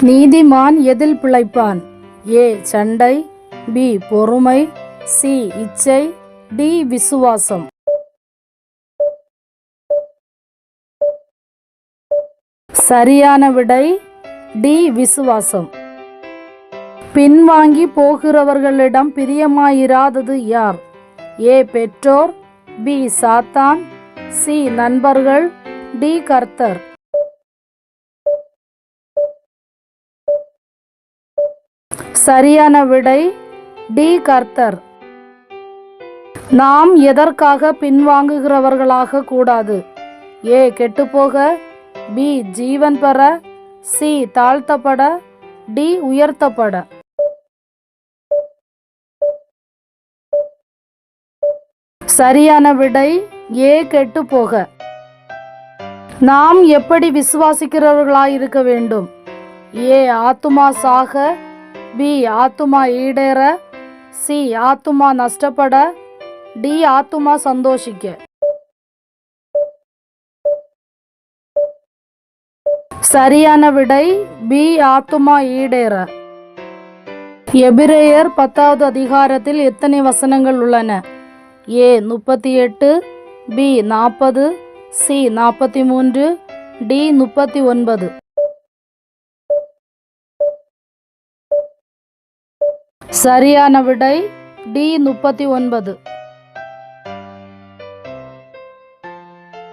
நீதிமான் எதில் பிழைப்பான்? ஏ. சண்டை பி. பொறுமை சி. இச்சை டி. விசுவாசம். சரியான விடை டி. விசுவாசம். பின்வாங்கி போகிறவர்களிடம் பிரியமாயிராதது யார்? ஏ. பெற்றோர் பி. சாத்தான் சி. நண்பர்கள் டி. கர்த்தர். சரியான விடை டி. கர்த்தர். நாம் எதற்காக பின்வாங்குகிறவர்களாக கூடாது? ஏ. கெட்டுப்போக. பி. ஜீவன் பெற. சி. தாழ்த்தப்பட. டி. உயர்த்தப்பட. சரியான விடை ஏ. கெட்டு போக நாம் எப்படி விசுவாசிக்கிறவர்களாய் இருக்க வேண்டும்? ஏ. ஆத்துமா சாக. பி ஆத்துமா ஈடேற சி ஆத்துமா நஷ்டப்பட டி ஆத்துமா சந்தோஷிக்க. சரியான விடை பி ஆத்துமா ஈடேற. எபிரேயர் பத்தாவது அதிகாரத்தில் எத்தனை வசனங்கள் உள்ளன? ஏ முப்பத்தி எட்டு பி நாற்பது சி நாற்பத்தி மூன்று டி முப்பத்தி ஒன்பது. சரியான விடை டி முப்பத்தி ஒன்பது.